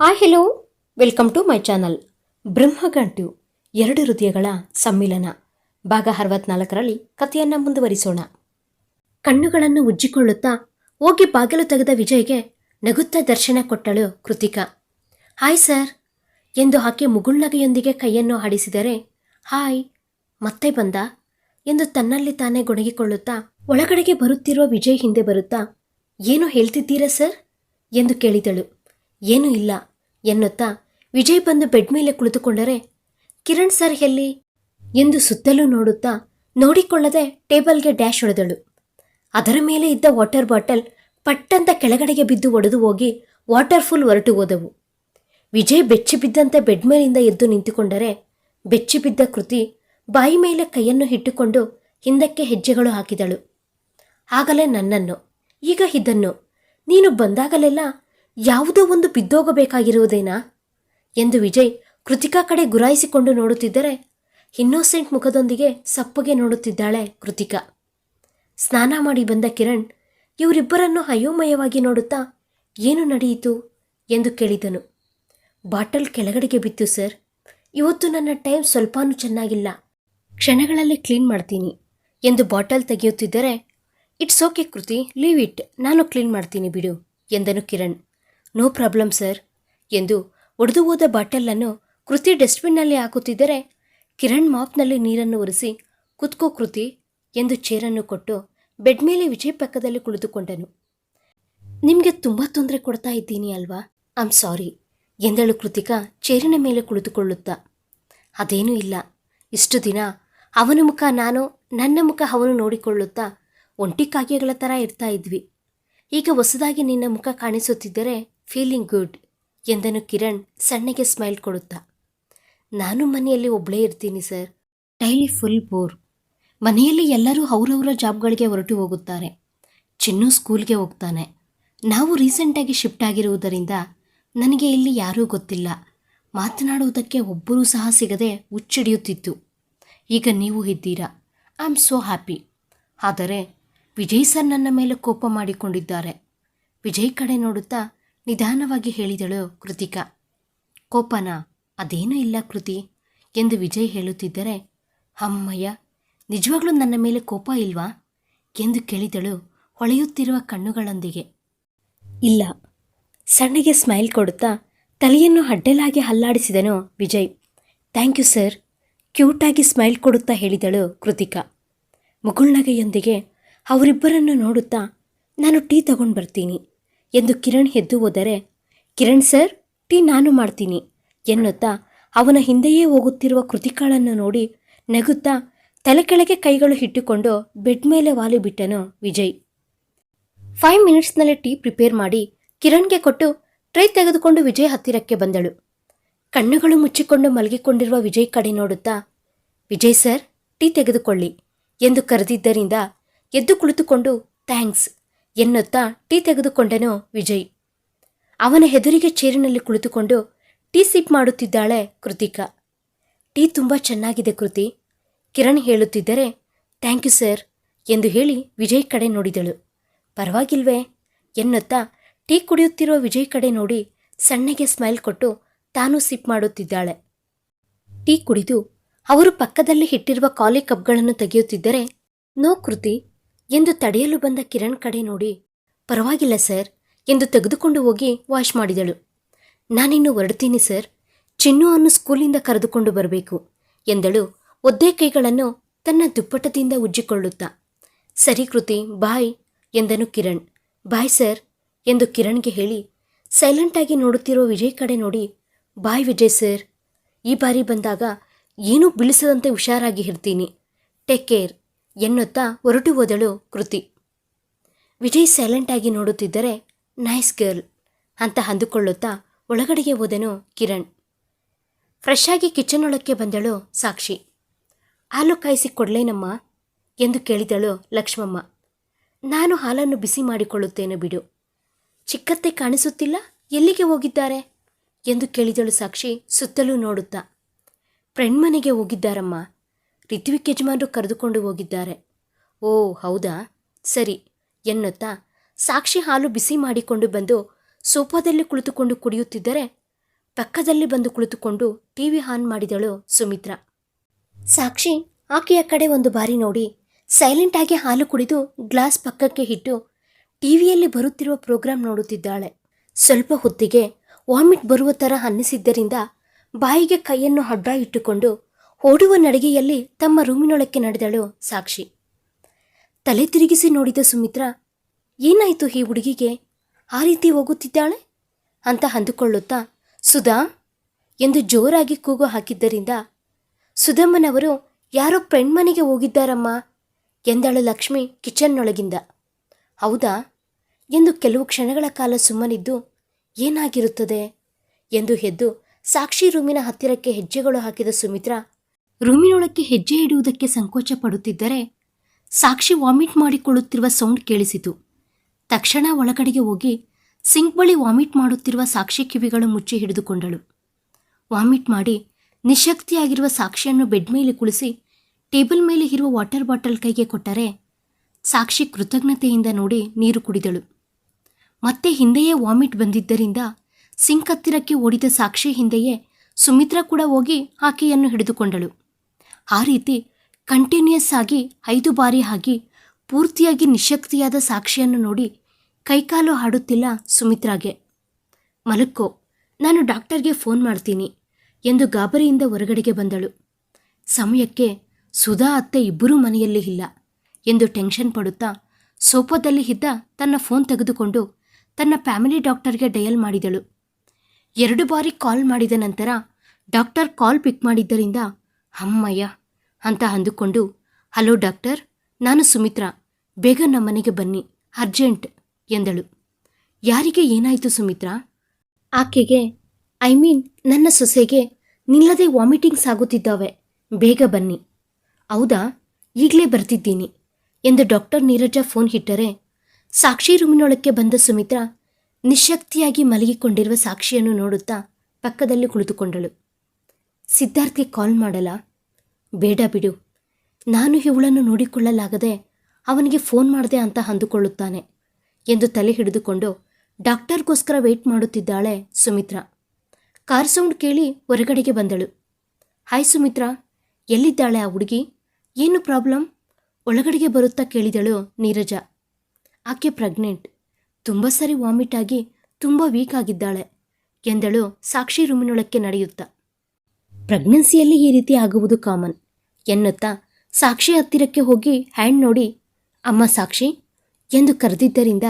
ಆ hello welcome to my channel Brahmagantu, ಎರಡು ಹೃದಯಗಳ ಸಮ್ಮಿಲನ. ಭಾಗ ಅರವತ್ನಾಲ್ಕರಲ್ಲಿ ಕಥೆಯನ್ನು ಮುಂದುವರಿಸೋಣ. ಕಣ್ಣುಗಳನ್ನು ಉಜ್ಜಿಕೊಳ್ಳುತ್ತಾ ಹೋಗಿ ಬಾಗಿಲು ತೆಗೆದ ವಿಜಯ್ಗೆ ನಗುತ್ತಾ ದರ್ಶನ ಕೊಟ್ಟಳು ಕೃತಿಕಾ. ಹಾಯ್ ಸರ್ ಎಂದು ಆಕೆ ಮುಗುಳ್ನಗೆಯೊಂದಿಗೆ ಕೈಯನ್ನು ಆಡಿಸಿದರೆ ಹಾಯ್ ಮತ್ತೆ ಬಂದ? ಎಂದು ತನ್ನಲ್ಲಿ ತಾನೇ ಗೊಣಗಿಕೊಳ್ಳುತ್ತಾ ಒಳಗಡೆಗೆ ಬರುತ್ತಿರುವ ವಿಜಯ್ ಹಿಂದೆ ಬರುತ್ತಾ, ಏನು ಹೇಳ್ತಿದ್ದೀರಾ ಸರ್ ಎಂದು ಕೇಳಿದಳು. ಏನೂ ಇಲ್ಲ ಎನ್ನುತ್ತಾ ವಿಜಯ್ ಬಂದು ಬೆಡ್ ಮೇಲೆ ಕುಳಿತುಕೊಂಡರೆ ಕಿರಣ್ ಸರ್ ಎಲ್ಲಿ ಎಂದು ಸುತ್ತಲೂ ನೋಡುತ್ತಾ ನೋಡಿಕೊಳ್ಳದೆ ಟೇಬಲ್ಗೆ ಡ್ಯಾಶ್ ಹೊಡೆದಳು. ಅದರ ಮೇಲೆ ಇದ್ದ ವಾಟರ್ ಬಾಟಲ್ ಪಟ್ಟಂತ ಕೆಳಗಡೆಗೆ ಬಿದ್ದು ಒಡೆದು ಹೋಗಿ ವಾಟರ್ ಫುಲ್ ಹೊರಟು ಹೋದವು. ವಿಜಯ್ ಬೆಚ್ಚಿ ಬಿದ್ದಂತೆ ಬೆಡ್ ಮೇಲಿಂದ ಎದ್ದು ನಿಂತುಕೊಂಡರೆ ಬೆಚ್ಚಿ ಬಿದ್ದ ಕೃತಿ ಬಾಯಿ ಮೇಲೆ ಕೈಯನ್ನು ಇಟ್ಟುಕೊಂಡು ಹಿಂದಕ್ಕೆ ಹೆಜ್ಜೆಗಳು ಹಾಕಿದಳು. ಆಗಲೇ ನನ್ನನ್ನು, ಈಗ ಇದನ್ನು, ನೀನು ಬಂದಾಗಲೆಲ್ಲ ಯಾವುದೋ ಒಂದು ಬಿದ್ದೋಗಬೇಕಾಗಿರುವುದೇನಾ ಎಂದು ವಿಜಯ್ ಕೃತಿಕಾ ಕಡೆ ಗುರಾಯಿಸಿಕೊಂಡು ನೋಡುತ್ತಿದ್ದರೆ ಇನ್ನೋಸೆಂಟ್ ಮುಖದೊಂದಿಗೆ ಸಪ್ಪಗೆ ನೋಡುತ್ತಿದ್ದಾಳೆ ಕೃತಿಕಾ. ಸ್ನಾನ ಮಾಡಿ ಬಂದ ಕಿರಣ್, ಇವರಿಬ್ಬರನ್ನು ಅಯೋಮಯವಾಗಿ ನೋಡುತ್ತಾ ಏನು ನಡೆಯಿತು? ಎಂದು ಕೇಳಿದನು. ಬಾಟಲ್ ಕೆಳಗಡೆಗೆ ಬಿತ್ತು, ಸರ್. ಇವತ್ತು ನನ್ನ ಟೈಮ್ ಸ್ವಲ್ಪನೂ ಚೆನ್ನಾಗಿಲ್ಲ. ಕ್ಷಣಗಳಲ್ಲಿ ಕ್ಲೀನ್ ಮಾಡ್ತೀನಿ ಎಂದು bottle ತೆಗೆಯುತ್ತಿದ್ದರೆ, it's okay Kriti, leave it. ನಾನು ಕ್ಲೀನ್ ಮಾಡ್ತೀನಿ ಬಿಡು ಎಂದನು ಕಿರಣ್. No problem, sir. ಎಂದು ಒಡೆದು ಹೋದ ಬಾಟಲನ್ನು ಕೃತಿ ಡಸ್ಟ್ಬಿನ್ನಲ್ಲಿ ಹಾಕುತ್ತಿದ್ದರೆ ಕಿರಣ್ ಮಾಪ್ನಲ್ಲಿ ನೀರನ್ನು ಒರೆಸಿ, ಕುತ್ಕೋ ಕೃತಿ ಎಂದು ಚೇರನ್ನು ಕೊಟ್ಟು ಬೆಡ್ ಮೇಲೆ ವಿಜಯ್ ಪಕ್ಕದಲ್ಲಿ ಕುಳಿತುಕೊಂಡನು. ನಿಮಗೆ ತುಂಬ ತೊಂದರೆ ಕೊಡ್ತಾ ಇದ್ದೀನಿ ಅಲ್ವಾ? ಐಮ್ ಸಾರಿ ಎಂದಳು ಕೃತಿಕಾ ಚೇರಿನ ಮೇಲೆ ಕುಳಿತುಕೊಳ್ಳುತ್ತಾ. ಅದೇನೂ ಇಲ್ಲ. ಇಷ್ಟು ದಿನ ಅವನ ಮುಖ ನಾನು, ನನ್ನ ಮುಖ ಅವನು ನೋಡಿಕೊಳ್ಳುತ್ತಾ ಒಂಟಿ ಕಾಗೆಗಳ ಥರ ಇರ್ತಾ ಇದ್ವಿ. ಈಗ ಹೊಸದಾಗಿ ನಿನ್ನ ಮುಖ ಕಾಣಿಸುತ್ತಿದ್ದರೆ ಫೀಲಿಂಗ್ ಗುಡ್ ಎಂದನು ಕಿರಣ್ ಸಣ್ಣಗೆ ಸ್ಮೈಲ್ ಕೊಡುತ್ತಾ. ನಾನು ಮನೆಯಲ್ಲಿ ಒಬ್ಬಳೇ ಇರ್ತೀನಿ ಸರ್ ಡೈಲಿ ಫುಲ್ ಬೋರ್ ಮನೆಯಲ್ಲಿ ಎಲ್ಲರೂ ಅವರವರ ಜಾಬ್ಗಳಿಗೆ ಹೊರಟು ಹೋಗುತ್ತಾರೆ. ಚಿನ್ನು ಸ್ಕೂಲ್ಗೆ ಹೋಗ್ತಾನೆ. ನಾವು ರೀಸೆಂಟಾಗಿ ಶಿಫ್ಟ್ ಆಗಿರುವುದರಿಂದ ನನಗೆ ಇಲ್ಲಿ ಯಾರೂ ಗೊತ್ತಿಲ್ಲ. ಮಾತನಾಡುವುದಕ್ಕೆ ಒಬ್ಬರೂ ಸಹ ಸಿಗದೆ ಹುಚ್ಚಿಡಿಯುತ್ತಿತ್ತು. ಈಗ ನೀವು ಇದ್ದೀರಾ? ಐ ಆಮ್ ಸೋ ಹ್ಯಾಪಿ ಆದರೆ ವಿಜಯ್ ಸರ್ ನನ್ನ ಮೇಲೆ ಕೋಪ ಮಾಡಿಕೊಂಡಿದ್ದಾರೆ. ವಿಜಯ್ ಕಡೆ ನೋಡುತ್ತಾ ನಿಧಾನವಾಗಿ ಹೇಳಿದಳು ಕೃತಿಕಾ. ಕೋಪನ, ಅದೇನೂ ಇಲ್ಲ ಕೃತಿ ಎಂದು ವಿಜಯ್ ಹೇಳುತ್ತಿದ್ದರೆ ಅಮ್ಮಯ್ಯ ನಿಜವಾಗ್ಲೂ ನನ್ನ ಮೇಲೆ ಕೋಪ ಇಲ್ವಾ ಎಂದು ಕೇಳಿದಳು ಹೊಳೆಯುತ್ತಿರುವ ಕಣ್ಣುಗಳೊಂದಿಗೆ. ಇಲ್ಲ, ಸಣ್ಣಗೆ ಸ್ಮೈಲ್ ಕೊಡುತ್ತಾ ತಲೆಯನ್ನು ಅಡ್ಡಲಾಗಿ ಹಲ್ಲಾಡಿಸಿದನು ವಿಜಯ್. ಥ್ಯಾಂಕ್ ಯು ಸರ್, ಕ್ಯೂಟಾಗಿ ಸ್ಮೈಲ್ ಕೊಡುತ್ತಾ ಹೇಳಿದಳು ಕೃತಿಕಾ. ಮುಗುಳ್ನಗೆಯೊಂದಿಗೆ ಅವರಿಬ್ಬರನ್ನು ನೋಡುತ್ತಾ, ನಾನು ಟೀ ತಗೊಂಡು ಬರ್ತೀನಿ ಎಂದು ಕಿರಣ್ ಎದ್ದು ಹೋದರೆ, ಕಿರಣ್ ಸರ್, ಟೀ ನಾನು ಮಾಡ್ತೀನಿ ಎನ್ನುತ್ತಾ ಅವನ ಹಿಂದೆಯೇ ಹೋಗುತ್ತಿರುವ ಕೃತಿಕಾಳನ್ನು ನೋಡಿ ನಗುತ್ತಾ ತಲೆ ಕೆಳಗೆ ಕೈಗಳು ಇಟ್ಟುಕೊಂಡು ಬೆಡ್ ಮೇಲೆ ವಾಲಿಬಿಟ್ಟನು ವಿಜಯ್. ಫೈವ್ ಮಿನಿಟ್ಸ್ನಲ್ಲಿ ಟೀ ಪ್ರಿಪೇರ್ ಮಾಡಿ ಕಿರಣ್ಗೆ ಕೊಟ್ಟು ಟ್ರೈ ತೆಗೆದುಕೊಂಡು ವಿಜಯ್ ಹತ್ತಿರಕ್ಕೆ ಬಂದಳು. ಕಣ್ಣುಗಳು ಮುಚ್ಚಿಕೊಂಡು ಮಲಗಿಕೊಂಡಿರುವ ವಿಜಯ್ ಕಡೆ ನೋಡುತ್ತಾ, ವಿಜಯ್ ಸರ್, ಟೀ ತೆಗೆದುಕೊಳ್ಳಿ ಎಂದು ಕರೆದಿದ್ದರಿಂದ ಎದ್ದು ಕುಳಿತುಕೊಂಡು, ಥ್ಯಾಂಕ್ಸ್ ಎನ್ನುತ್ತಾ ಟೀ ತೆಗೆದುಕೊಂಡನು ವಿಜಯ್. ಅವನ ಹೆದರಿಗೆ ಚೇರಿನಲ್ಲಿ ಕುಳಿತುಕೊಂಡು ಟೀ ಸಿಪ್ ಮಾಡುತ್ತಿದ್ದಾಳೆ ಕೃತಿಕಾ. ಟೀ ತುಂಬ ಚೆನ್ನಾಗಿದೆ ಕೃತಿ. ಕಿರಣ್ ಹೇಳುತ್ತಿದ್ದರೆ, ಥ್ಯಾಂಕ್ ಯು ಸರ್ ಎಂದು ಹೇಳಿ ವಿಜಯ್ ಕಡೆ ನೋಡಿದಳು. ಪರವಾಗಿಲ್ವೇ ಎನ್ನುತ್ತಾ ಟೀ ಕುಡಿಯುತ್ತಿರುವ ವಿಜಯ್ ಕಡೆ ನೋಡಿ ಸಣ್ಣಗೆ ಸ್ಮೈಲ್ ಕೊಟ್ಟು ತಾನು ಸಿಪ್ ಮಾಡುತ್ತಿದ್ದಾಳೆ. ಟೀ ಕುಡಿದು ಅವರು ಪಕ್ಕದಲ್ಲಿ ಇಟ್ಟಿರುವ ಕಾಲಿ ಕಪ್ಗಳನ್ನು ತೆಗೆಯುತ್ತಿದ್ದರೆ, ನೋ ಕೃತಿ ಎಂದು ತಡೆಯಲು ಬಂದ ಕಿರಣ್ ಕಡೆ ನೋಡಿ, ಪರವಾಗಿಲ್ಲ ಸರ್ ಎಂದು ತೆಗೆದುಕೊಂಡು ಹೋಗಿ ವಾಶ್ ಮಾಡಿದಳು. ನಾನಿನ್ನು ಹೊರಡ್ತೀನಿ ಸರ್, ಚಿನ್ನು ಅನ್ನು ಸ್ಕೂಲಿಂದ ಕರೆದುಕೊಂಡು ಬರಬೇಕು ಎಂದಳು. ಒದ್ದೆ ಕೈಗಳನ್ನು ತನ್ನ ದುಪ್ಪಟದಿಂದ ಉಜ್ಜಿಕೊಳ್ಳುತ್ತಾ, ಸರಿ ಕೃತಿ, ಬಾಯ್ ಎಂದನು ಕಿರಣ್. ಬಾಯ್ ಸರ್ ಎಂದು ಕಿರಣ್ಗೆ ಹೇಳಿ ಸೈಲೆಂಟಾಗಿ ನೋಡುತ್ತಿರುವ ವಿಜಯ್ ಕಡೆ ನೋಡಿ, ಬಾಯ್ ವಿಜಯ್ ಸರ್, ಈ ಬಾರಿ ಬಂದಾಗ ಏನೂ ಬಿಳಿಸದಂತೆ ಹುಷಾರಾಗಿ ಇರ್ತೀನಿ. Take care. ಎನ್ನುತ್ತಾ ಹೊರಟು ಹೋದಳು ಕೃತಿ. ವಿಜಯ್ ಸೈಲೆಂಟ್ ಆಗಿ ನೋಡುತ್ತಿದ್ದರೆ ನೈಸ್ ಗರ್ಲ್ ಅಂತ ಅಂದುಕೊಳ್ಳುತ್ತಾ ಒಳಗಡೆಗೆ ಹೋದನು ಕಿರಣ್. ಫ್ರೆಶ್ ಆಗಿ ಕಿಚನ್ ಒಳಕ್ಕೆ ಬಂದಳು ಸಾಕ್ಷಿ. ಹಾಲು ಕಾಯಿಸಿ ಕೊಡ್ಲೇನಮ್ಮ ಎಂದು ಕೇಳಿದಳು ಲಕ್ಷ್ಮಮ್ಮ. ನಾನು ಹಾಲನ್ನು ಬಿಸಿ ಮಾಡಿಕೊಳ್ಳುತ್ತೇನೆ ಬಿಡು. ಚಿಕ್ಕತ್ತೆ ಕಾಣಿಸುತ್ತಿಲ್ಲ, ಎಲ್ಲಿಗೆ ಹೋಗಿದ್ದಾರೆ? ಎಂದು ಕೇಳಿದಳು ಸಾಕ್ಷಿ ಸುತ್ತಲೂ ನೋಡುತ್ತಾ. ಫ್ರೆಂಡ್ ಮನೆಗೆ ಹೋಗಿದ್ದಾರಮ್ಮ. ರಿತ್ವಿಕ್ ಯಜಮಾನರು ಕರೆದುಕೊಂಡು ಹೋಗಿದ್ದಾರೆ. ಓ, ಹೌದಾ? ಸರಿ, ಎನ್ನುತ್ತಾ ಸಾಕ್ಷಿ ಹಾಲು ಬಿಸಿ ಮಾಡಿಕೊಂಡು ಬಂದು ಸೋಫಾದಲ್ಲಿ ಕುಳಿತುಕೊಂಡು ಕುಡಿಯುತ್ತಿದ್ದರೆ ಪಕ್ಕದಲ್ಲಿ ಬಂದು ಕುಳಿತುಕೊಂಡು ಟಿವಿ ಆನ್ ಮಾಡಿದಳು ಸುಮಿತ್ರಾ. ಸಾಕ್ಷಿ, ಆಕೆಯ ಕಡೆ ಒಂದು ಬಾರಿ ನೋಡಿ ಸೈಲೆಂಟ್ ಆಗಿ ಹಾಲು ಕುಡಿದು ಗ್ಲಾಸ್ ಪಕ್ಕಕ್ಕೆ ಇಟ್ಟು ಟಿವಿಯಲ್ಲಿ ಬರುತ್ತಿರುವ ಪ್ರೋಗ್ರಾಂ ನೋಡುತ್ತಿದ್ದಾಳೆ. ಸ್ವಲ್ಪ ಹೊತ್ತಿಗೆ ವಾಮಿಟ್ ಬರುವ ಥರ ಅನ್ನಿಸಿದ್ದರಿಂದ ಬಾಯಿಗೆ ಕೈಯನ್ನು ಅಡ್ಡ ಇಟ್ಟುಕೊಂಡು ಓಡುವ ನಡಿಗೆಯಲ್ಲಿ ತಮ್ಮ ರೂಮಿನೊಳಕ್ಕೆ ನಡೆದಳು ಸಾಕ್ಷಿ. ತಲೆ ತಿರುಗಿಸಿ ನೋಡಿದ ಸುಮಿತ್ರಾ, ಏನಾಯಿತು ಈ ಹುಡುಗಿಗೆ? ಆ ರೀತಿ ಹೋಗುತ್ತಿದ್ದಾಳೆ? ಅಂತ ಅಂದುಕೊಳ್ಳುತ್ತಾ, ಸುಧಾ, ಎಂದು ಜೋರಾಗಿ ಕೂಗು ಹಾಕಿದ್ದರಿಂದ, ಸುಧಮ್ಮನವರು ಯಾರೋ ಫ್ರೆಂಡ್ ಮನೆಗೆ ಹೋಗಿದ್ದಾರಮ್ಮ ಎಂದಳು ಲಕ್ಷ್ಮಿ ಕಿಚನ್ನೊಳಗಿಂದ. ಹೌದಾ? ಎಂದು ಕೆಲವು ಕ್ಷಣಗಳ ಕಾಲ ಸುಮ್ಮನಿದ್ದು, ಏನಾಗಿರುತ್ತದೆ? ಎಂದು ಎದ್ದು ಸಾಕ್ಷಿ ರೂಮಿನ ಹತ್ತಿರಕ್ಕೆ ಹೆಜ್ಜೆಗಳು ಹಾಕಿದ ಸುಮಿತ್ರಾ ರೂಮಿನೊಳಕ್ಕೆ ಹೆಜ್ಜೆ ಇಡುವುದಕ್ಕೆ ಸಂಕೋಚ ಪಡುತ್ತಿದ್ದರೆ ಸಾಕ್ಷಿ ವಾಮಿಟ್ ಮಾಡಿಕೊಳ್ಳುತ್ತಿರುವ ಸೌಂಡ್ ಕೇಳಿಸಿತು. ತಕ್ಷಣ ಒಳಗಡೆಗೆ ಹೋಗಿ ಸಿಂಕ್ ಬಳಿ ವಾಮಿಟ್ ಮಾಡುತ್ತಿರುವ ಸಾಕ್ಷಿ ಕಿವಿಗಳು ಮುಚ್ಚಿ ಹಿಡಿದುಕೊಂಡಳು. ವಾಮಿಟ್ ಮಾಡಿ ನಿಶಕ್ತಿಯಾಗಿರುವ ಸಾಕ್ಷಿಯನ್ನು ಬೆಡ್ ಮೇಲೆ ಕುಳಿಸಿ ಟೇಬಲ್ ಮೇಲೆ ಇರುವ ವಾಟರ್ ಬಾಟಲ್ ಕೈಗೆ ಕೊಟ್ಟರೆ ಸಾಕ್ಷಿ ಕೃತಜ್ಞತೆಯಿಂದ ನೋಡಿ ನೀರು ಕುಡಿದಳು. ಮತ್ತೆ ಹಿಂದೆಯೇ ವಾಮಿಟ್ ಬಂದಿದ್ದರಿಂದ ಸಿಂಕ್ ಹತ್ತಿರಕ್ಕೆ ಓಡಿದ ಸಾಕ್ಷಿ ಹಿಂದೆಯೇ ಸುಮಿತ್ರಾ ಕೂಡ ಹೋಗಿ ಆಕೆಯನ್ನು ಹಿಡಿದುಕೊಂಡಳು. ಆ ರೀತಿ ಕಂಟಿನ್ಯೂಸ್ ಆಗಿ ಐದು ಬಾರಿ ಆಗಿ ಪೂರ್ತಿಯಾಗಿ ನಿಶಕ್ತಿಯಾದ ಸಾಕ್ಷಿಯನ್ನು ನೋಡಿ ಕೈಕಾಲು ಹಾಡುತ್ತಿಲ್ಲ ಸುಮಿತ್ರಾಗೆ. ಮಲಕ್ಕೋ, ನಾನು ಡಾಕ್ಟರ್ಗೆ ಫೋನ್ ಮಾಡ್ತೀನಿ ಎಂದು ಗಾಬರಿಯಿಂದ ಹೊರಗಡೆಗೆ ಬಂದಳು. ಸಮಯಕ್ಕೆ ಸುಧಾ ಅತ್ತೆ ಇಬ್ಬರೂ ಮನೆಯಲ್ಲಿ ಇಲ್ಲ ಎಂದು ಟೆನ್ಷನ್ ಪಡುತ್ತಾ ಸೋಫಾದಲ್ಲಿ ಇದ್ದ ತನ್ನ ಫೋನ್ ತೆಗೆದುಕೊಂಡು ತನ್ನ ಫ್ಯಾಮಿಲಿ ಡಾಕ್ಟರ್ಗೆ ಡಯಲ್ ಮಾಡಿದಳು. ಎರಡು ಬಾರಿ ಕಾಲ್ ಮಾಡಿದ ನಂತರ ಡಾಕ್ಟರ್ ಕಾಲ್ ಪಿಕ್ ಮಾಡಿದ್ದರಿಂದ ಅಮ್ಮಯ್ಯ ಅಂತ ಅಂದುಕೊಂಡು, ಹಲೋ ಡಾಕ್ಟರ್, ನಾನು ಸುಮಿತ್ರಾ. ಬೇಗ ನಮ್ಮನೆಗೆ ಬನ್ನಿ, ಅರ್ಜೆಂಟ್, ಎಂದಳು. ಯಾರಿಗೆ ಏನಾಯಿತು ಸುಮಿತ್ರಾ? ಆಕೆಗೆ, ಐ ಮೀನ್ ನನ್ನ ಸೊಸೆಗೆ ನಿಲ್ಲದೆ ವಾಮಿಟಿಂಗ್ಸ್ ಆಗುತ್ತಿದ್ದಾವೆ. ಬೇಗ ಬನ್ನಿ. ಹೌದಾ? ಈಗಲೇ ಬರ್ತಿದ್ದೀನಿ, ಎಂದು ಡಾಕ್ಟರ್ ನೀರಜ ಫೋನ್ ಇಟ್ಟರೆ ಸಾಕ್ಷಿ ರೂಮಿನೊಳಕ್ಕೆ ಬಂದ ಸುಮಿತ್ರಾ ನಿಶಕ್ತಿಯಾಗಿ ಮಲಗಿಕೊಂಡಿರುವ ಸಾಕ್ಷಿಯನ್ನು ನೋಡುತ್ತಾ ಪಕ್ಕದಲ್ಲಿ ಕುಳಿತುಕೊಂಡಳು. ಸಿದ್ಧಾರ್ಥ್ಗೆ ಕಾಲ್ ಮಾಡಲ್ಲ ಬೇಡ ಬಿಡು. ನಾನು ಇವಳನ್ನು ನೋಡಿಕೊಳ್ಳಲಾಗದೆ ಅವನಿಗೆ ಫೋನ್ ಮಾಡಿದೆ ಅಂತ ಅಂದುಕೊಳ್ಳುತ್ತಾನೆ ಎಂದು ತಲೆ ಹಿಡಿದುಕೊಂಡು ಡಾಕ್ಟರ್ಗೋಸ್ಕರ ವೆಯ್ಟ್ ಮಾಡುತ್ತಿದ್ದಾಳೆ ಸುಮಿತ್ರಾ. ಕಾರ್ ಸೌಂಡ್ ಕೇಳಿ ಹೊರಗಡೆಗೆ ಬಂದಳು. ಹಾಯ್ ಸುಮಿತ್ರಾ, ಎಲ್ಲಿದ್ದಾಳೆ ಆ ಹುಡುಗಿ? ಏನು ಪ್ರಾಬ್ಲಮ್? ಒಳಗಡೆಗೆ ಬರುತ್ತಾ ಕೇಳಿದಳು ನೀರಜ. ಆಕೆ ಪ್ರೆಗ್ನೆಂಟ್. ತುಂಬ ಸರಿ ವಾಮಿಟ್ ಆಗಿ ತುಂಬ ವೀಕ್ ಆಗಿದ್ದಾಳೆ ಎಂದಳು ಸಾಕ್ಷಿ ರೂಮಿನೊಳಕ್ಕೆ ನಡೆಯುತ್ತಾ. ಪ್ರೆಗ್ನೆನ್ಸಿಯಲ್ಲಿ ಈ ರೀತಿ ಆಗುವುದು ಕಾಮನ್ ಎನ್ನುತ್ತಾ ಸಾಕ್ಷಿ ಹತ್ತಿರಕ್ಕೆ ಹೋಗಿ ಹ್ಯಾಂಡ್ ನೋಡಿ, ಅಮ್ಮ ಸಾಕ್ಷಿ, ಎಂದು ಕರೆದಿದ್ದರಿಂದ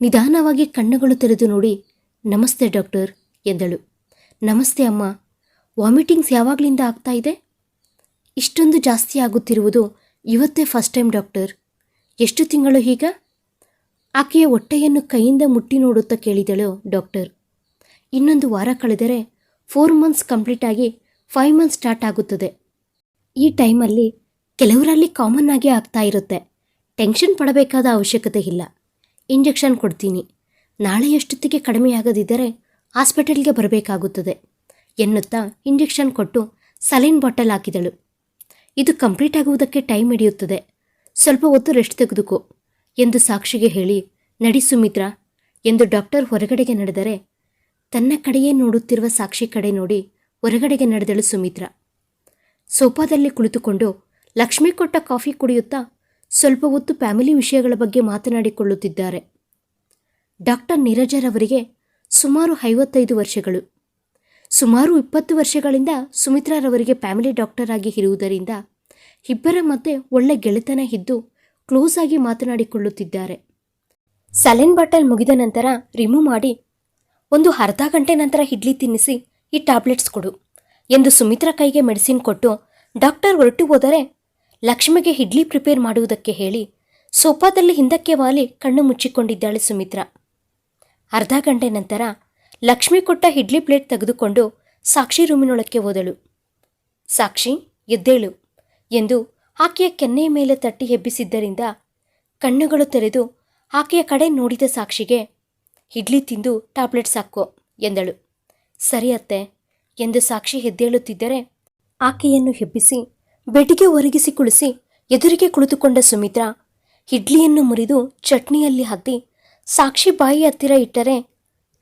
ನಿಧಾನವಾಗಿ ಕಣ್ಣುಗಳು ತೆರೆದು ನೋಡಿ, ನಮಸ್ತೆ ಡಾಕ್ಟರ್, ಎಂದಳು. ನಮಸ್ತೆ ಅಮ್ಮ, ವಾಮಿಟಿಂಗ್ಸ್ ಯಾವಾಗಲಿಂದ ಆಗ್ತಾ ಇದೆ? ಇಷ್ಟೊಂದು ಜಾಸ್ತಿ ಆಗುತ್ತಿರುವುದು ಇವತ್ತೇ ಫಸ್ಟ್ ಟೈಮ್ ಡಾಕ್ಟರ್. ಎಷ್ಟು ತಿಂಗಳು ಈಗ ಆಕೆಯ ಹೊಟ್ಟೆಯನ್ನು ಕೈಯಿಂದ ಮುಟ್ಟಿ ನೋಡುತ್ತಾ ಕೇಳಿದಳು ಡಾಕ್ಟರ್. ಇನ್ನೊಂದು ವಾರ ಕಳೆದರೆ ಫೋರ್ ಮಂತ್ಸ್ ಕಂಪ್ಲೀಟ್ ಆಗಿ ಫೈವ್ ಮಂತ್ಸ್ ಸ್ಟಾರ್ಟ್ ಆಗುತ್ತದೆ. ಈ ಟೈಮಲ್ಲಿ ಕೆಲವರಲ್ಲಿ ಕಾಮನ್ ಆಗಿ ಆಗ್ತಾ ಇರುತ್ತೆ. ಟೆನ್ಷನ್ ಪಡಬೇಕಾದ ಅವಶ್ಯಕತೆ ಇಲ್ಲ. ಇಂಜೆಕ್ಷನ್ ಕೊಡ್ತೀನಿ. ನಾಳೆ ಎಷ್ಟೊತ್ತಿಗೆ ಕಡಿಮೆಯಾಗದಿದ್ದರೆ ಹಾಸ್ಪಿಟಲ್ಗೆ ಬರಬೇಕಾಗುತ್ತದೆ. ಎನ್ನುತ್ತಾ ಇಂಜೆಕ್ಷನ್ ಕೊಟ್ಟು ಸಲೈನ್ ಬಾಟಲ್ ಹಾಕಿದಳು. ಇದು ಕಂಪ್ಲೀಟ್ ಆಗುವುದಕ್ಕೆ ಟೈಮ್ ಹಿಡಿಯುತ್ತದೆ. ಸ್ವಲ್ಪ ಹೊತ್ತು ರೆಸ್ಟ್ ತೆಗೆದುಕೋ ಎಂದು ಸಾಕ್ಷಿಗೆ ಹೇಳಿ, ನಡಿ ಸುಮಿತ್ರ ಎಂದು ಡಾಕ್ಟರ್ ಹೊರಗಡೆಗೆ ನಡೆದರೆ ತನ್ನ ಕಡೆಯೇ ನೋಡುತ್ತಿರುವ ಸಾಕ್ಷಿ ಕಡೆ ನೋಡಿ ಹೊರಗಡೆಗೆ ನಡೆದಳು ಸುಮಿತ್ರಾ. ಸೋಫಾದಲ್ಲಿ ಕುಳಿತುಕೊಂಡು ಲಕ್ಷ್ಮಿ ಕೊಟ್ಟ ಕಾಫಿ ಕುಡಿಯುತ್ತಾ ಸ್ವಲ್ಪ ಹೊತ್ತು ಫ್ಯಾಮಿಲಿ ವಿಷಯಗಳ ಬಗ್ಗೆ ಮಾತನಾಡಿಕೊಳ್ಳುತ್ತಿದ್ದಾರೆ. ಡಾಕ್ಟರ್ ನೀರಜರವರಿಗೆ ಸುಮಾರು ಐವತ್ತೈದು ವರ್ಷಗಳು. ಸುಮಾರು ಇಪ್ಪತ್ತು ವರ್ಷಗಳಿಂದ ಸುಮಿತ್ರಾರವರಿಗೆ ಫ್ಯಾಮಿಲಿ ಡಾಕ್ಟರ್ ಆಗಿ ಇರುವುದರಿಂದ ಇಬ್ಬರ ಮಧ್ಯೆ ಒಳ್ಳೆ ಗೆಳೆತನ ಇದ್ದು ಕ್ಲೋಸ್ ಆಗಿ ಮಾತನಾಡಿಕೊಳ್ಳುತ್ತಿದ್ದಾರೆ. ಸಲೆನ್ ಬಾಟಲ್ ಮುಗಿದ ನಂತರ ರಿಮೂವ್ ಮಾಡಿ ಒಂದು ಅರ್ಧ ಗಂಟೆ ನಂತರ ಇಡ್ಲಿ ತಿನ್ನಿಸಿ ಈ ಟ್ಯಾಬ್ಲೆಟ್ಸ್ ಕೊಡು. ಎಂದು ಸುಮಿತ್ರಾ ಕೈಗೆ ಮೆಡಿಸಿನ್ ಕೊಟ್ಟು ಡಾಕ್ಟರ್ ಹೊರಟು ಹೋದರೆ ಲಕ್ಷ್ಮಿಗೆ ಇಡ್ಲಿ ಪ್ರಿಪೇರ್ ಮಾಡುವುದಕ್ಕೆ ಹೇಳಿ ಸೋಫಾದಲ್ಲಿ ಹಿಂದಕ್ಕೆ ವಾಲಿ ಕಣ್ಣು ಮುಚ್ಚಿಕೊಂಡಿದ್ದಾಳೆ ಸುಮಿತ್ರಾ. ಅರ್ಧ ಗಂಟೆ ನಂತರ ಲಕ್ಷ್ಮಿ ಕೊಟ್ಟ ಇಡ್ಲಿ ಪ್ಲೇಟ್ ತೆಗೆದುಕೊಂಡು ಸಾಕ್ಷಿ ರೂಮಿನೊಳಕ್ಕೆ ಹೋದಳು. ಸಾಕ್ಷಿ, ಎದ್ದೇಳು ಎಂದು ಆಕೆಯ ಕೆನ್ನೆಯ ಮೇಲೆ ತಟ್ಟಿ ಎಬ್ಬಿಸಿದ್ದರಿಂದ ಕಣ್ಣುಗಳು ತೆರೆದು ಆಕೆಯ ಕಡೆ ನೋಡಿದ ಸಾಕ್ಷಿಗೆ, ಇಡ್ಲಿ ತಿಂದು ಟ್ಯಾಬ್ಲೆಟ್ಸ್ ಹಾಕೋ ಎಂದಳು. ಸರಿ ಅತ್ತೆ, ಎಂದು ಸಾಕ್ಷಿ ಹೆದ್ದೇಳುತ್ತಿದ್ದರೆ ಆಕೆಯನ್ನು ಹೆಬ್ಬಿಸಿ, ಬೆಡ್ಗೆ ಒರಗಿಸಿ ಕುಳಿಸಿ ಎದುರಿಗೆ ಕುಳಿತುಕೊಂಡ ಸುಮಿತ್ರಾ, ಇಡ್ಲಿಯನ್ನು ಮುರಿದು ಚಟ್ನಿಯಲ್ಲಿ ಹತ್ತಿ ಸಾಕ್ಷಿ ಬಾಯಿ ಹತ್ತಿರ ಇಟ್ಟರೆ,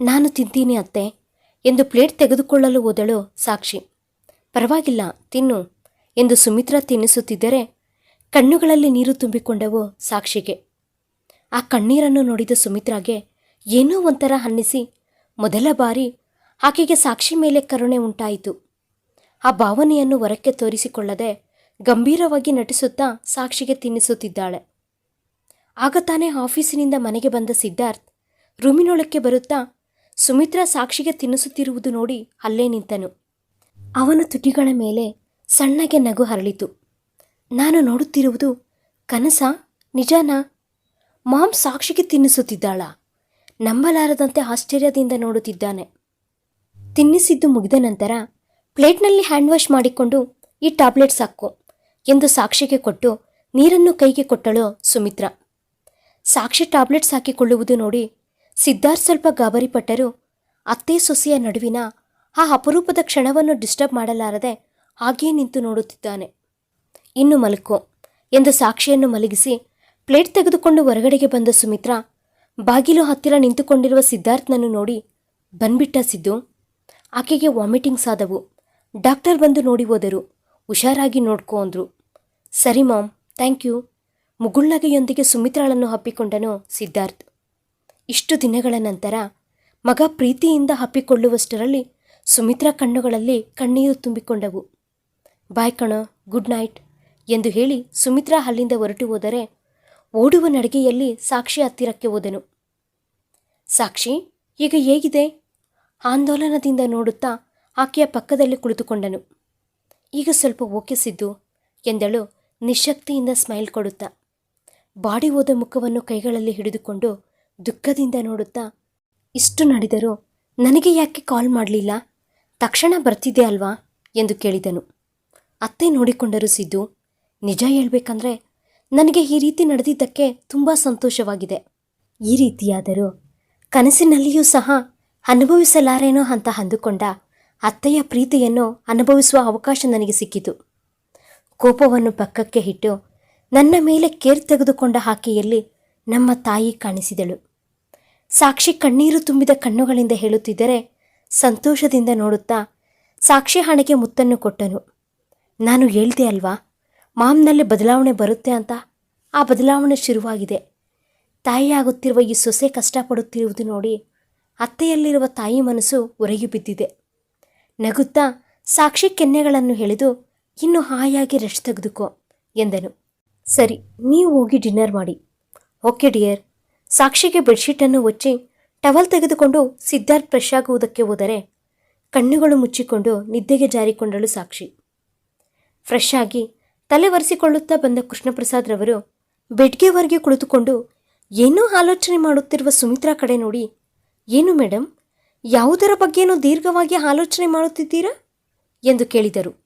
ನಾನು ತಿಂತೀನಿ ಅತ್ತೆ, ಎಂದು ಪ್ಲೇಟ್ ತೆಗೆದುಕೊಳ್ಳಲು ಹೋದಳು ಸಾಕ್ಷಿ. ಪರವಾಗಿಲ್ಲ, ತಿನ್ನು, ಎಂದು ಸುಮಿತ್ರಾ ತಿನ್ನಿಸುತ್ತಿದ್ದರೆ ಕಣ್ಣುಗಳಲ್ಲಿ ನೀರು ತುಂಬಿಕೊಂಡವು ಸಾಕ್ಷಿಗೆ. ಆ ಕಣ್ಣೀರನ್ನು ನೋಡಿದ ಸುಮಿತ್ರಾಗೆ ಏನೋ ಒಂಥರ ಅನ್ನಿಸಿ, ಮೊದಲ ಬಾರಿ ಆಕೆಗೆ ಸಾಕ್ಷಿ ಮೇಲೆ ಕರುಣೆ ಉಂಟಾಯಿತು. ಆ ಭಾವನೆಯನ್ನು ಹೊರಕ್ಕೆ ತೋರಿಸಿಕೊಳ್ಳದೆ ಗಂಭೀರವಾಗಿ ನಟಿಸುತ್ತಾ ಸಾಕ್ಷಿಗೆ ತಿನ್ನಿಸುತ್ತಿದ್ದಾಳೆ. ಆಗ ತಾನೇ ಆಫೀಸಿನಿಂದ ಮನೆಗೆ ಬಂದ ಸಿದ್ಧಾರ್ಥ್ ರೂಮಿನೊಳಕ್ಕೆ ಬರುತ್ತಾ ಸುಮಿತ್ರಾ ಸಾಕ್ಷಿಗೆ ತಿನ್ನಿಸುತ್ತಿರುವುದು ನೋಡಿ ಅಲ್ಲೇ ನಿಂತನು. ಅವನ ತುಟಿಗಳ ಮೇಲೆ ಸಣ್ಣಗೆ ನಗು ಹರಳಿತು. ನಾನು ನೋಡುತ್ತಿರುವುದು, ಕನಸ, ನಿಜಾನಾ? ಮಾಮ್ ಸಾಕ್ಷಿಗೆ ತಿನ್ನಿಸುತ್ತಿದ್ದಾಳ? ನಂಬಲಾರದಂತೆ ಆಶ್ಚರ್ಯದಿಂದ ನೋಡುತ್ತಿದ್ದಾನೆ. ತಿನ್ನಿಸಿದ್ದು ಮುಗಿದ ನಂತರ ಪ್ಲೇಟ್ನಲ್ಲಿ ಹ್ಯಾಂಡ್ ವಾಶ್ ಮಾಡಿಕೊಂಡು ಈ ಟ್ಯಾಬ್ಲೆಟ್ಸ್ ಸಾಕು ಎಂದು ಸಾಕ್ಷಿಗೆ ಕೊಟ್ಟು ನೀರನ್ನು ಕೈಗೆ ಕೊಟ್ಟಳು ಸುಮಿತ್ರ. ಸಾಕ್ಷಿ ಟ್ಯಾಬ್ಲೆಟ್ಸ್ ಹಾಕಿಕೊಳ್ಳುವುದು ನೋಡಿ ಸಿದ್ಧಾರ್ಥ್ ಸ್ವಲ್ಪ ಗಾಬರಿಪಟ್ಟರು. ಅತ್ತೆ ಸೊಸೆಯ ನಡುವಿನ ಆ ಅಪರೂಪದ ಕ್ಷಣವನ್ನು ಡಿಸ್ಟರ್ಬ್ ಮಾಡಲಾರದೆ ಹಾಗೇ ನಿಂತು ನೋಡುತ್ತಿದ್ದಾನೆ. ಇನ್ನು ಮಲಕೋ ಎಂದು ಸಾಕ್ಷಿಯನ್ನು ಮಲಗಿಸಿ ಪ್ಲೇಟ್ ತೆಗೆದುಕೊಂಡು ಹೊರಗಡೆಗೆ ಬಂದ ಸುಮಿತ್ರಾ, ಬಾಗಿಲು ಹತ್ತಿರ ನಿಂತುಕೊಂಡಿರುವ ಸಿದ್ಧಾರ್ಥ್ನನ್ನು ನೋಡಿ, ಬಂದ್ಬಿಟ್ಟ ಸಿದ್ದು. ಆಕೆಗೆ ವಾಮಿಟಿಂಗ್ಸ್ ಆದವು. ಡಾಕ್ಟರ್ ಬಂದು ನೋಡಿ ಹೋದರು. ಹುಷಾರಾಗಿ ನೋಡ್ಕೋ ಅಂದರು. ಸರಿ ಮಾಮ್, ಥ್ಯಾಂಕ್ ಯು. ಮುಗುಳ್ನಗೆಯೊಂದಿಗೆ ಸುಮಿತ್ರಾಳನ್ನು ಹಪ್ಪಿಕೊಂಡನು ಸಿದ್ಧಾರ್ಥ್. ಇಷ್ಟು ದಿನಗಳ ನಂತರ ಮಗ ಪ್ರೀತಿಯಿಂದ ಹಪ್ಪಿಕೊಳ್ಳುವಷ್ಟರಲ್ಲಿ ಸುಮಿತ್ರಾ ಕಣ್ಣುಗಳಲ್ಲಿ ಕಣ್ಣೀರು ತುಂಬಿಕೊಂಡವು. ಬಾಯ್ ಕಣ, ಗುಡ್ ನೈಟ್ ಎಂದು ಹೇಳಿ ಸುಮಿತ್ರಾ ಅಲ್ಲಿಂದ ಹೊರಟು ಹೋದರೆ ಓಡುವ ನಡಿಗೆಯಲ್ಲಿ ಸಾಕ್ಷಿ ಹತ್ತಿರಕ್ಕೆ ಹೋದನು. ಸಾಕ್ಷಿ, ಈಗ ಹೇಗಿದೆ? ಆಂದೋಲನದಿಂದ ನೋಡುತ್ತಾ ಆಕೆಯ ಪಕ್ಕದಲ್ಲಿ ಕುಳಿತುಕೊಂಡನು. ಈಗ ಸ್ವಲ್ಪ ಓಕೆ ಸಿದ್ದು ಎಂದಳು ನಿಶಕ್ತಿಯಿಂದ ಸ್ಮೈಲ್ ಕೊಡುತ್ತಾ. ಬಾಡಿ ಹೋದ ಮುಖವನ್ನು ಕೈಗಳಲ್ಲಿ ಹಿಡಿದುಕೊಂಡು ದುಃಖದಿಂದ ನೋಡುತ್ತಾ, ಇಷ್ಟು ನಡೆದರೂ ನನಗೆ ಯಾಕೆ ಕಾಲ್ ಮಾಡಲಿಲ್ಲ? ತಕ್ಷಣ ಬರ್ತಿದ್ದೆ ಅಲ್ವಾ? ಎಂದು ಕೇಳಿದನು. ಅತ್ತೆ ನೋಡಿಕೊಂಡರು ಸಿದ್ದು, ನಿಜ ಹೇಳಬೇಕಂದ್ರೆ ನನಗೆ ಈ ರೀತಿ ನಡೆದಿದ್ದಕ್ಕೆ ತುಂಬ ಸಂತೋಷವಾಗಿದೆ. ಈ ರೀತಿಯಾದರೂ ಕನಸಿನಲ್ಲಿಯೂ ಸಹ ಅನುಭವಿಸಲಾರೇನೋ ಅಂತ ಅಂದುಕೊಂಡ ಅತ್ತೆಯ ಪ್ರೀತಿಯನ್ನು ಅನುಭವಿಸುವ ಅವಕಾಶ ನನಗೆ ಸಿಕ್ಕಿತು. ಕೋಪವನ್ನು ಪಕ್ಕಕ್ಕೆ ಇಟ್ಟು ನನ್ನ ಮೇಲೆ ಕೇರ್ ತೆಗೆದುಕೊಂಡ ಹಾಕೆಯಲ್ಲಿ ನಮ್ಮ ತಾಯಿ ಕಾಣಿಸಿದಳು. ಸಾಕ್ಷಿ ಕಣ್ಣೀರು ತುಂಬಿದ ಕಣ್ಣುಗಳಿಂದ ಹೇಳುತ್ತಿದ್ದರೆ ಸಂತೋಷದಿಂದ ನೋಡುತ್ತಾ ಸಾಕ್ಷಿ ಹಣೆಗೆ ಮುತ್ತನ್ನು ಕೊಟ್ಟನು. ನಾನು ಹೇಳ್ದೆ ಅಲ್ವಾ, ಮಾಮ್ನಲ್ಲಿ ಬದಲಾವಣೆ ಬರುತ್ತೆ ಅಂತ? ಆ ಬದಲಾವಣೆ ಶುರುವಾಗಿದೆ. ತಾಯಿಯಾಗುತ್ತಿರುವ ಈ ಸೊಸೆ ಕಷ್ಟಪಡುತ್ತಿರುವುದು ನೋಡಿ ಅತ್ತೆಯಲ್ಲಿರುವ ತಾಯಿ ಮನಸ್ಸು ಒರಗಿ ಬಿದ್ದಿದೆ. ನಗುತ್ತಾ ಸಾಕ್ಷಿ ಕೆನ್ನೆಗಳನ್ನು ಎಳೆದು ಇನ್ನು ಹಾಯಾಗಿ ರೆಸ್ಟ್ ತೆಗೆದುಕೋ ಎಂದನು. ಸರಿ, ನೀವು ಹೋಗಿ ಡಿನ್ನರ್ ಮಾಡಿ. Okay dear. ಸಾಕ್ಷಿಗೆ ಬೆಡ್ಶೀಟನ್ನು ಒಚ್ಚಿ ಟವಲ್ ತೆಗೆದುಕೊಂಡು ಸಿದ್ಧಾರ್ಥ್ ಫ್ರೆಶ್ ಆಗುವುದಕ್ಕೆ ಹೋದರೆ ಕಣ್ಣುಗಳು ಮುಚ್ಚಿಕೊಂಡು ನಿದ್ದೆಗೆ ಜಾರಿಕೊಂಡಳು ಸಾಕ್ಷಿ. ಫ್ರೆಶ್ ಆಗಿ ತಲೆ ಒರೆಸಿಕೊಳ್ಳುತ್ತಾ ಬಂದ ಕೃಷ್ಣಪ್ರಸಾದ್ ರವರು ಬೆಡ್ಗೆವರೆಗೆ ಕುಳಿತುಕೊಂಡು ಏನೋ ಆಲೋಚನೆ ಮಾಡುತ್ತಿರುವ ಸುಮಿತ್ರಾ ಕಡೆ ನೋಡಿ ಏನು ಮೇಡಮ್ ಯಾವುದರ ಬಗ್ಗೆನೋ ದೀರ್ಘವಾಗಿ ಆಲೋಚನೆ ಮಾಡುತ್ತಿದ್ದೀರಾ? ಎಂದು ಕೇಳಿದರು.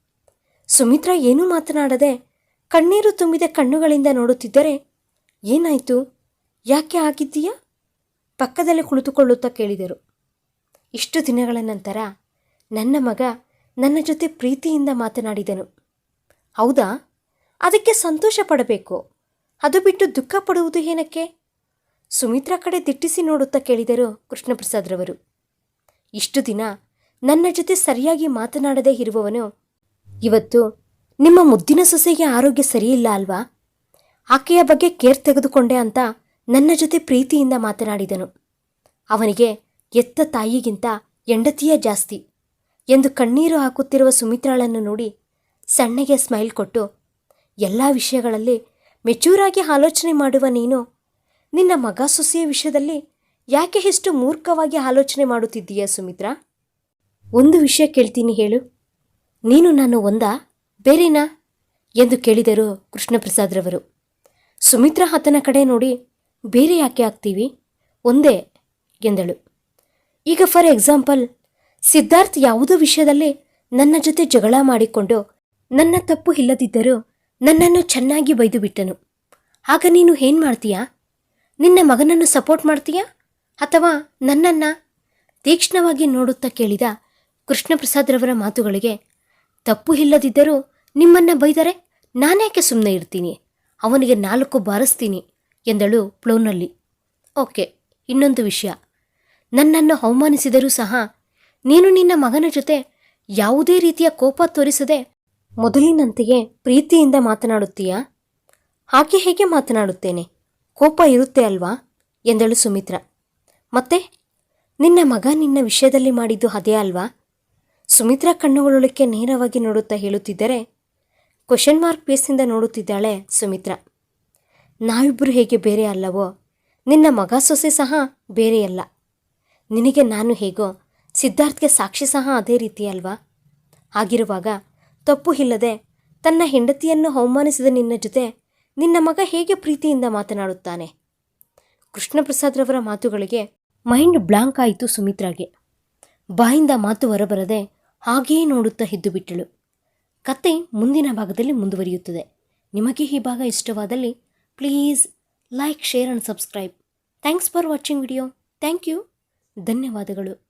ಸುಮಿತ್ರಾ ಏನೂ ಮಾತನಾಡದೆ ಕಣ್ಣೀರು ತುಂಬಿದ ಕಣ್ಣುಗಳಿಂದ ನೋಡುತ್ತಿದ್ದರೆ, ಏನಾಯಿತು? ಯಾಕೆ ಆಗಿದ್ದೀಯಾ? ಪಕ್ಕದಲ್ಲಿ ಕುಳಿತುಕೊಳ್ಳುತ್ತಾ ಕೇಳಿದರು. ಇಷ್ಟು ದಿನಗಳ ನಂತರ ನನ್ನ ಮಗ ನನ್ನ ಜೊತೆ ಪ್ರೀತಿಯಿಂದ ಮಾತನಾಡಿದನು. ಹೌದಾ? ಅದಕ್ಕೆ ಸಂತೋಷ ಪಡಬೇಕು. ಅದು ಬಿಟ್ಟು ದುಃಖ ಪಡುವುದು ಏನಕ್ಕೆ? ಸುಮಿತ್ರಾ ಕಡೆ ದಿಟ್ಟಿಸಿ ನೋಡುತ್ತಾ ಕೇಳಿದರು ಕೃಷ್ಣಪ್ರಸಾದ್ರವರು. ಇಷ್ಟು ದಿನ ನನ್ನ ಜೊತೆ ಸರಿಯಾಗಿ ಮಾತನಾಡದೇ ಇರುವವನು ಇವತ್ತು ನಿಮ್ಮ ಮುದ್ದಿನ ಸೊಸೆಗೆ ಆರೋಗ್ಯ ಸರಿಯಿಲ್ಲ ಅಲ್ವಾ? ಆಕೆಯ ಬಗ್ಗೆ ಕೇರ್ ತೆಗೆದುಕೊಂಡೆ ಅಂತ ನನ್ನ ಜೊತೆ ಪ್ರೀತಿಯಿಂದ ಮಾತನಾಡಿದನು. ಅವನಿಗೆ ಎತ್ತ ತಾಯಿಗಿಂತ ಹೆಂಡತಿಯೇ ಜಾಸ್ತಿ ಎಂದು ಕಣ್ಣೀರು ಹಾಕುತ್ತಿರುವ ಸುಮಿತ್ರಾಳನ್ನು ನೋಡಿ ಸಣ್ಣಗೆ ಸ್ಮೈಲ್ ಕೊಟ್ಟು, ಎಲ್ಲ ವಿಷಯಗಳಲ್ಲಿ ಮೆಚೂರಾಗಿ ಆಲೋಚನೆ ಮಾಡುವ ನೀನು ನಿನ್ನ ಮಗ ಸೊಸೆಯ ವಿಷಯದಲ್ಲಿ ಯಾಕೆ ಇಷ್ಟು ಮೂರ್ಖವಾಗಿ ಆಲೋಚನೆ ಮಾಡುತ್ತಿದ್ದೀಯ ಸುಮಿತ್ರಾ? ಒಂದು ವಿಷಯ ಕೇಳ್ತೀನಿ ಹೇಳು. ನೀನು ನಾನು ಒಂದಾ ಬೇರೆನಾ? ಎಂದು ಕೇಳಿದರು ಕೃಷ್ಣಪ್ರಸಾದ್ರವರು. ಸುಮಿತ್ರಾ ಆತನ ಕಡೆ ನೋಡಿ, ಬೇರೆ ಯಾಕೆ ಆಗ್ತೀವಿ? ಒಂದೇ, ಎಂದಳು. ಈಗ ಫಾರ್ ಎಕ್ಸಾಂಪಲ್ ಸಿದ್ಧಾರ್ಥ್ ಯಾವುದೋ ವಿಷಯದಲ್ಲಿ ನನ್ನ ಜೊತೆ ಜಗಳ ಮಾಡಿಕೊಂಡು ನನ್ನ ತಪ್ಪು ಇಲ್ಲದಿದ್ದರೂ ನನ್ನನ್ನು ಚೆನ್ನಾಗಿ ಬೈದು ಬಿಟ್ಟನು. ಆಗ ನೀನು ಏನು ಮಾಡ್ತೀಯಾ? ನಿನ್ನ ಮಗನನ್ನು ಸಪೋರ್ಟ್ ಮಾಡ್ತೀಯಾ? ಅಥವಾ ನನ್ನನ್ನು ತೀಕ್ಷ್ಣವಾಗಿ ನೋಡುತ್ತಾ ಕೇಳಿದ ಕೃಷ್ಣಪ್ರಸಾದ್ರವರ ಮಾತುಗಳಿಗೆ ತಪ್ಪು ಇಲ್ಲದಿದ್ದರೂ ನಿಮ್ಮನ್ನ ಬೈದರೆ ನಾನೇಕೆ ಸುಮ್ಮನೆ ಇರ್ತೀನಿ? ಅವನಿಗೆ ನಾಲ್ಕು ಬಾರಿಸ್ತೀನಿ ಎಂದಳು ಪ್ಲೋನಲ್ಲಿ. ಓಕೆ, ಇನ್ನೊಂದು ವಿಷಯ. ನನ್ನನ್ನು ಅವಮಾನಿಸಿದರೂ ಸಹ ನೀನು ನಿನ್ನ ಮಗನ ಜೊತೆ ಯಾವುದೇ ರೀತಿಯ ಕೋಪ ತೋರಿಸದೆ ಮೊದಲಿನಂತೆಯೇ ಪ್ರೀತಿಯಿಂದ ಮಾತನಾಡುತ್ತೀಯಾ? ಹಾಗೆ ಹೇಗೆ ಮಾತನಾಡುತ್ತೇನೆ? ಕೋಪ ಇರುತ್ತೆ ಅಲ್ವಾ? ಎಂದಳು ಸುಮಿತ್ರ. ಮತ್ತೆ, ನಿನ್ನ ಮಗ ನಿನ್ನ ವಿಷಯದಲ್ಲಿ ಮಾಡಿದ್ದು ಅದೇ ಅಲ್ವಾ? ಸುಮಿತ್ರ ಕಣ್ಣುಗಳೊಳಕ್ಕೆ ನೇರವಾಗಿ ನೋಡುತ್ತಾ ಹೇಳುತ್ತಿದ್ದರೆ ಕ್ವಶನ್ ಮಾರ್ಕ್ ಬೇಸಿಂದ ನೋಡುತ್ತಿದ್ದಾಳೆ ಸುಮಿತ್ರ. ನಾವಿಬ್ಬರು ಹೇಗೆ ಬೇರೆ ಅಲ್ಲವೋ? ನಿನ್ನ ಮಗ ಸೊಸೆ ಸಹ ಬೇರೆಯಲ್ಲ ನಿನಗೆ ನಾನು ಹೇಗೋ, ಸಿದ್ಧಾರ್ಥ್ಗೆ ಸಾಕ್ಷಿ ಸಹ ಅದೇ ರೀತಿ ಅಲ್ವಾ? ಹಾಗಿರುವಾಗ, ತಪ್ಪು ಇಲ್ಲದೆ ತನ್ನ ಹೆಂಡತಿಯನ್ನು ಅವಮಾನಿಸಿದ ನಿನ್ನ ಜೊತೆ ನಿನ್ನ ಮಗ ಹೇಗೆ ಪ್ರೀತಿಯಿಂದ ಮಾತನಾಡುತ್ತಾನೆ? ಕೃಷ್ಣಪ್ರಸಾದ್ರವರ ಮಾತುಗಳಿಗೆ ಮೈಂಡ್ ಬ್ಲಾಂಕ್ ಆಯಿತು ಸುಮಿತ್ರಾಗೆ. ಬಾಯಿಂದ ಮಾತು ಹೊರಬರದೆ ಹಾಗೇ ನೋಡುತ್ತಾ ಎದ್ದು ಬಿಟ್ಟಳು. ಕತೆ ಮುಂದಿನ ಭಾಗದಲ್ಲಿ ಮುಂದುವರಿಯುತ್ತದೆ. ನಿಮಗೆ ಈ ಭಾಗ ಇಷ್ಟವಾದಲ್ಲಿ please like, share and subscribe. Thanks for watching video. Thank you. ಧನ್ಯವಾದಗಳು.